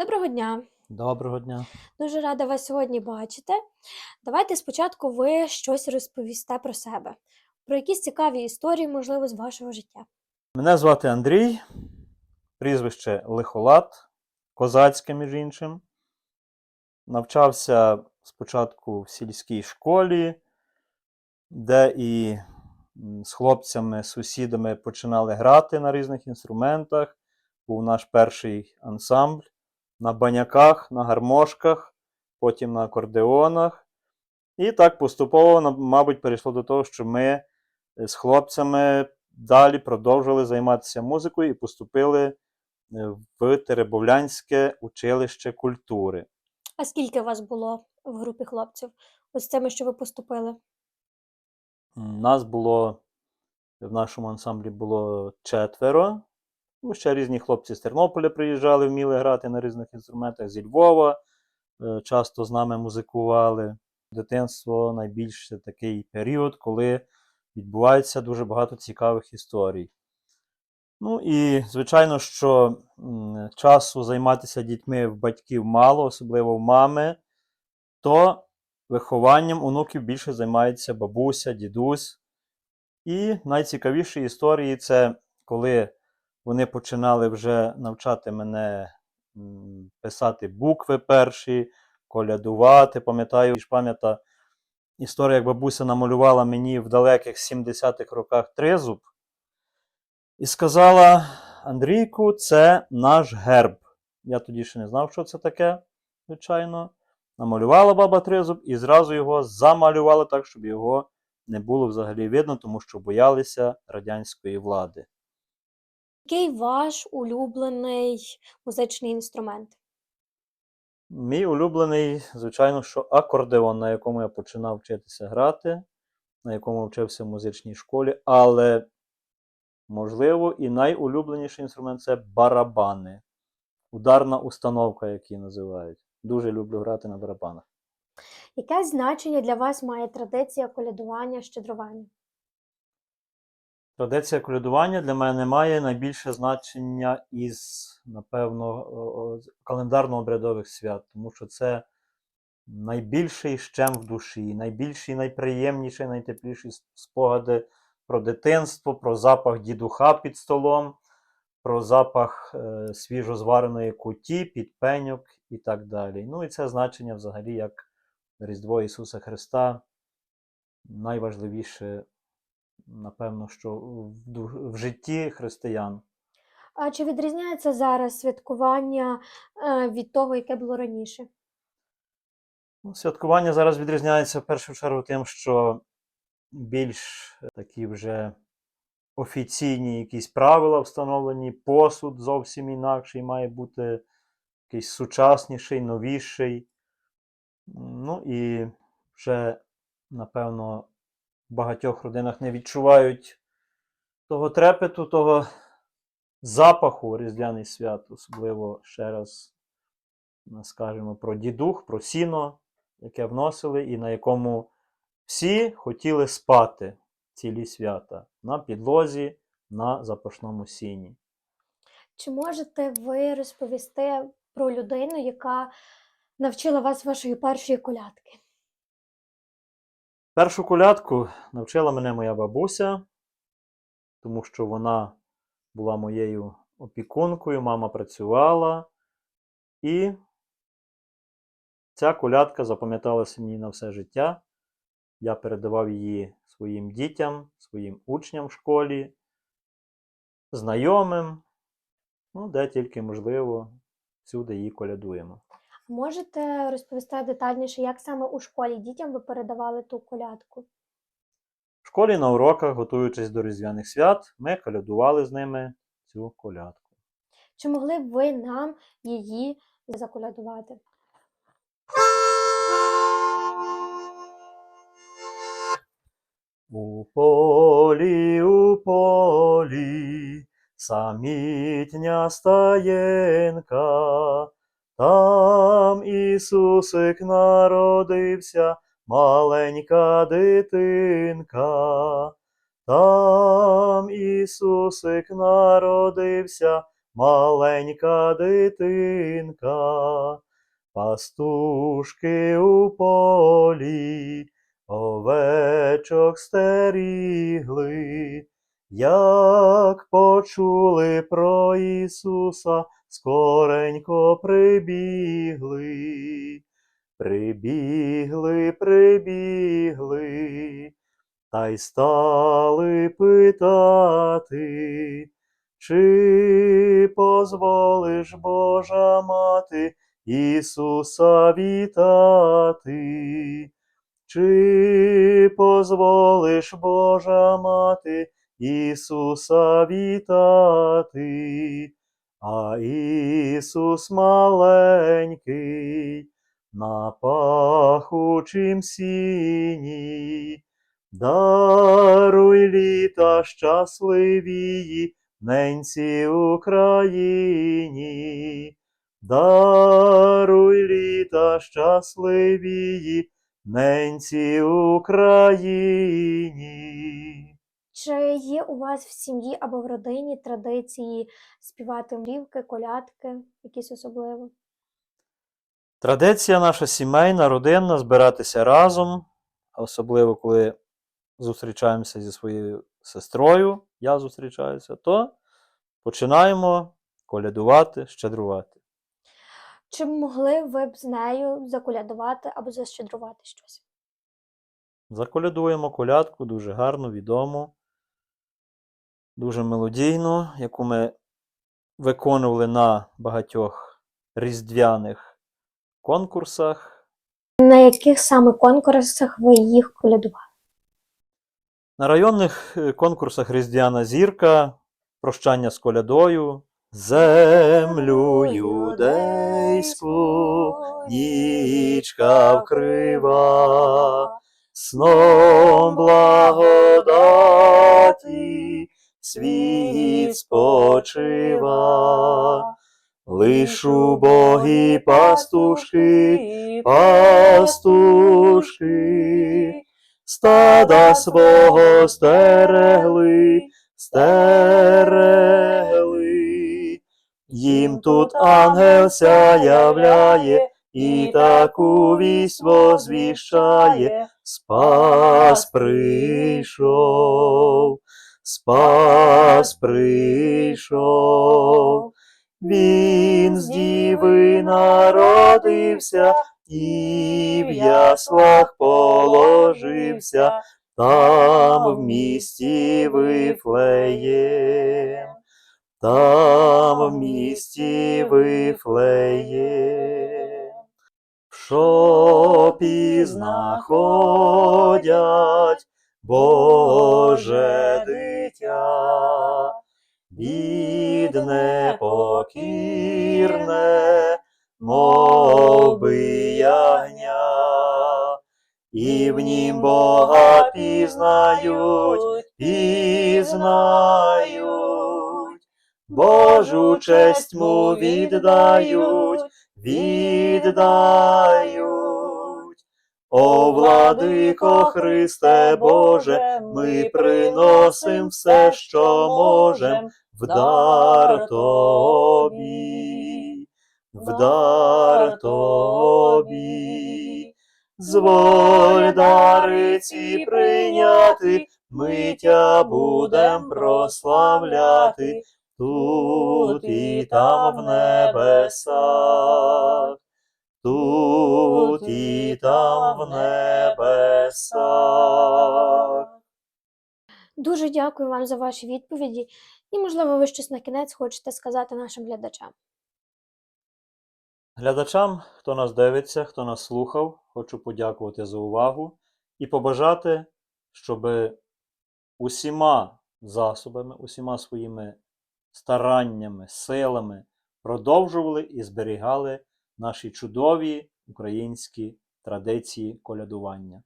Доброго дня! Доброго дня. Дуже рада вас сьогодні бачити. Давайте спочатку ви щось розповісте про себе, про якісь цікаві історії, можливо, з вашого життя. Мене звати Андрій, прізвище Лихолат, козацьке, між іншим. Навчався спочатку в сільській школі, де і з хлопцями, сусідами починали грати на різних інструментах. Був наш перший ансамбль на баняках, на гармошках, потім на акордеонах. І так поступово, мабуть, перейшло до того, що ми е, з хлопцями далі продовжили займатися музикою і поступили е, в Теребовлянське училище культури. А скільки вас було в групі хлопців? Ось цими, що ви поступили? Нас було в нашому ансамблі було четверо. Ну, ще різні хлопці з Тернополя приїжджали, вміли грати на різних інструментах зі Львова, е, часто з нами музикували. Дитинство найбільш це такий період, коли відбувається дуже багато цікавих історій. Ну і, звичайно, що часу займатися дітьми в батьків мало, особливо в мами, то вихованням онуків більше займається бабуся, дідусь. І найцікавіші історії це коли вони починали вже навчати мене писати букви перші, колядувати. Пам'ятаю, ж пам'ята історія, як бабуся намалювала мені в далеких 70-х роках тризуб і сказала: Андрійку, це наш герб. Я тоді ще не знав, що це таке, звичайно. Намалювала баба тризуб і зразу його замалювала так, щоб його не було взагалі видно, тому що боялися радянської влади. Який ваш улюблений музичний інструмент? Мій улюблений, звичайно, що акордеон, на якому я починав вчитися грати, на якому вчився в музичній школі, але, можливо, і найулюбленіший інструмент це барабани. Ударна установка, як її називають. Дуже люблю грати на барабанах. Яке значення для вас має традиція колядування, щедрування? Традиція колядування для мене має найбільше значення із, напевно, календарно-обрядових свят, тому що це найбільший щем в душі, найбільші, найприємніші, найтепліші спогади про дитинство, про запах дідуха під столом, про запах е, свіжозвареної куті, підпеньок і так далі. Ну і це значення взагалі як Різдво Ісуса Христа найважливіше напевно, що в, житті християн. А чи відрізняється зараз святкування е, від того, яке було раніше? Ну, святкування зараз відрізняється в першу чергу тим, що більш такі вже офіційні якісь правила встановлені, посуд зовсім інакший, має бути якийсь сучасніший, новіший. Ну і вже, напевно, в багатьох родинах не відчувають того трепету, того запаху Різдвяний свят, особливо ще раз скажемо про дідух, про сіно, яке вносили, і на якому всі хотіли спати цілі свята на підлозі, на запашному сіні. Чи можете ви розповісти про людину, яка навчила вас вашої першої колядки? Першу колядку навчила мене моя бабуся, тому що вона була моєю опікункою, мама працювала, і ця колядка запам'яталася мені на все життя. Я передавав її своїм дітям, своїм учням в школі, знайомим, ну, де тільки можливо, всюди її колядуємо. Можете розповісти детальніше, як саме у школі дітям ви передавали ту колядку? В школі на уроках, готуючись до Різдвяних свят, ми колядували з ними цю колядку. Чи могли б ви нам її заколядувати? У полі, у полі, самітня стаєнка, там Ісусик народився, маленька дитинка, там Ісусик народився, маленька дитинка, пастушки у полі, овечок стерігли, як почули про Ісуса, скоренько прибігли. Прибігли, прибігли, та й стали питати, чи позволиш Божа мати Ісуса вітати? Чи позволиш Божа мати Ісуса вітати? А Ісус маленький на пахучім сіні, даруй літа щасливії, ненці Україні, даруй літа щасливії, ненці Україні. Чи є у вас в сім'ї або в родині традиції співати мрівки, колядки, якісь особливо? Традиція наша сімейна, родинна, збиратися разом, особливо коли зустрічаємося зі своєю сестрою, я зустрічаюся, то починаємо колядувати, щедрувати. Чи могли ви б з нею заколядувати або защедрувати щось? Заколядуємо колядку дуже гарну, відому, дуже мелодійну, яку ми виконували на багатьох різдвяних конкурсах. На яких саме конкурсах ви їх колядували? На районних е, конкурсах Різдвяна зірка, прощання з колядою, землю юдейську нічка вкрива, сном благодаті світ спочива, лиш убогі пастушки, пастушки, стада свого стерегли, стерегли. Їм тут ангел являє, і таку вість возвіщає, спас прийшов, спас прийшов. Він з діви народився, і в яслах положився, там в місті Вифлеєм, там в місті Вифлеєм. Що пізна ходять, Боже бідне, покірне, мов ягня, і в нім Бога пізнають, пізнають, Божу честь му віддають, віддають. О, владико Христе Боже, ми приносим все, що можем, в дар Тобі, в Тобі. Зволь дариці прийняти, ми тя будем прославляти тут і там в небесах, тут і там в небесах. Дуже дякую вам за ваші відповіді, і, можливо, ви щось на кінець хочете сказати нашим глядачам. Глядачам, хто нас дивиться, хто нас слухав, хочу подякувати за увагу і побажати, щоб усіма засобами, усіма своїми стараннями, силами продовжували і зберігали наші чудові українські традиції колядування.